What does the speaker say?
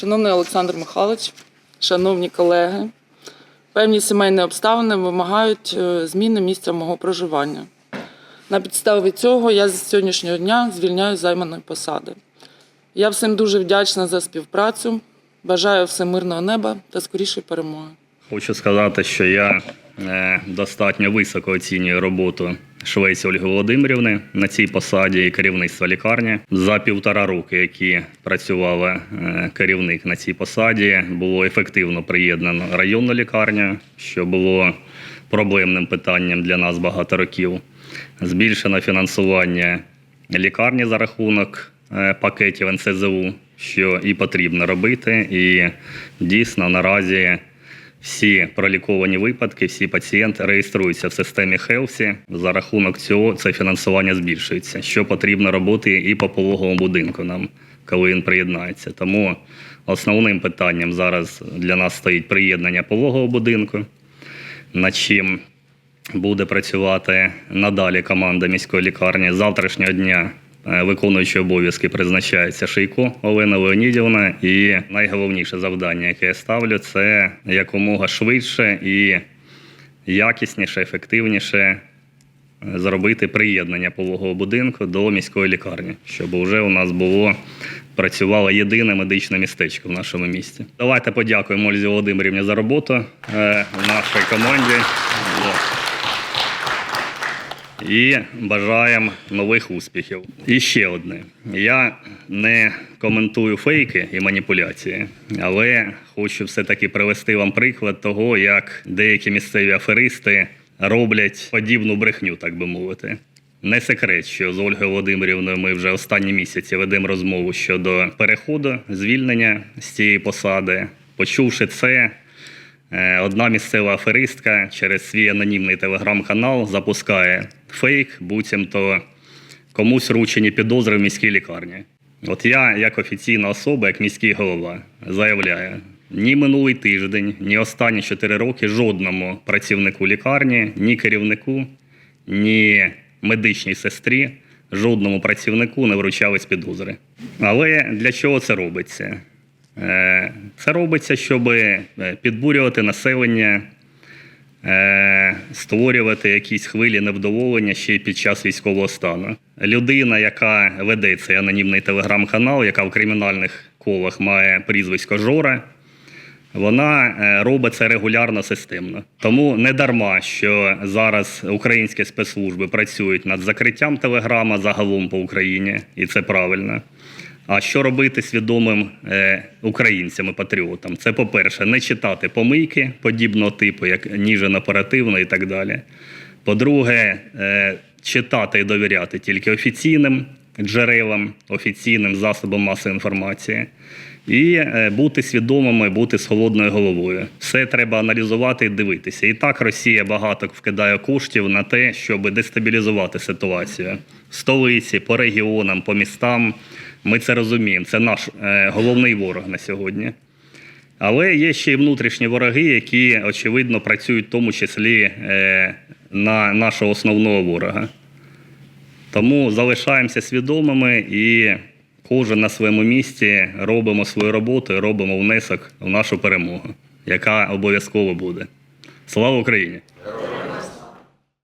Шановний Олександр Михайлович, шановні колеги, певні сімейні обставини вимагають е, зміни місця мого проживання. На підставі цього я з сьогоднішнього дня звільняю займаної посади. Я всім дуже вдячна за співпрацю. Бажаю всім мирного неба та скорішої перемоги. Хочу сказати, що я е, достатньо високо оцінюю роботу Швець Ольги Володимирівни на цій посаді і керівництва лікарні. За півтора роки, які працювала е, керівник на цій посаді, було ефективно приєднано районну лікарню, що було проблемним питанням для нас багато років. Збільшено фінансування лікарні за рахунок е, пакетів НСЗУ, що і потрібно робити. І дійсно наразі всі проліковані випадки, всі пацієнти реєструються в системі Хелсі. За рахунок цього це фінансування збільшується. Що потрібно робити і по пологовому будинку нам, коли він приєднається. Тому основним питанням зараз для нас стоїть приєднання пологового будинку, над чим буде працювати надалі команда міської лікарні. Завтрашнього дня е, виконуючий обов'язки призначається Шийко Олена Леонідівна. І найголовніше завдання, яке я ставлю, це якомога швидше і якісніше, ефективніше е, зробити приєднання пологового будинку до міської лікарні, щоб вже у нас було працювало єдине медичне містечко в нашому місті. Давайте подякуємо Ользі Володимирівні за роботу е, в нашій команді. І бажаємо нових успіхів. І ще одне. Я не коментую фейки і маніпуляції, але хочу все-таки привести вам приклад того, як деякі місцеві аферисти роблять подібну брехню, так би мовити. Не секрет, що з Ольгою Володимирівною ми вже останні місяці ведемо розмову щодо переходу, звільнення з цієї посади. Почувши це, Е, Одна місцева аферистка через свій анонімний телеграм-канал запускає фейк, буцімто комусь вручені підозри в міській лікарні. От я, як офіційна особа, як міський голова, заявляю: ні минулий тиждень, ні останні 4 роки жодному працівнику лікарні, ні керівнику, ні медичній сестрі, жодному працівнику не вручались підозри. Але для чого це робиться? Е, Це робиться, щоб підбурювати населення, е, створювати якісь хвилі невдоволення ще й під час військового стану. Людина, яка веде цей анонімний телеграм-канал, яка в кримінальних колах має прізвисько Жора, вона е, робить це регулярно системно. Тому не дарма, що зараз українські спецслужби працюють над закриттям телеграма загалом по Україні, і це правильно. А що робити свідомим е, українцям і патріотам? Це, по-перше, не читати помийки подібного типу, як ніжен оперативно і так далі. По-друге, е, читати і довіряти тільки офіційним джерелам, офіційним засобам масової інформації. І е, бути свідомими, бути з холодною головою. Все треба аналізувати і дивитися. І так Росія багато вкидає коштів на те, щоб дестабілізувати ситуацію в столиці, по регіонам, по містам. Ми це розуміємо. Це наш е, головний ворог на сьогодні. Але є ще й внутрішні вороги, які, очевидно, працюють в тому числі е, на нашого основного ворога. Тому залишаємося свідомими і кожен на своєму місці робимо свою роботу робимо внесок в нашу перемогу, яка обов'язково буде. Слава Україні!